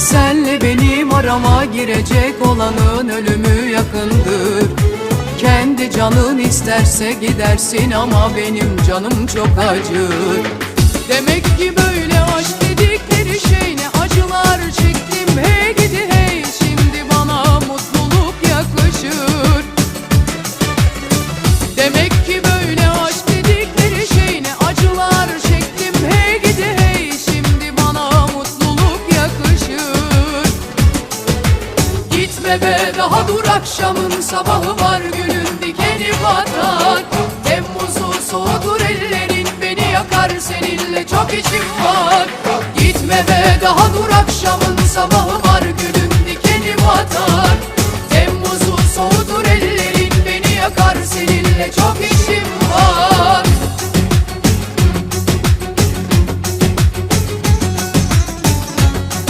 Senle benim arama girecek olanın ölümü yakındır. Kendi canın isterse gidersin ama benim canım çok acır. Demek ki böyle Gitme be daha dur akşamın sabahı var gülün dikeni batar. Temmuz'u soğutur ellerin beni yakar seninle çok içim var. Gitme be daha dur akşamın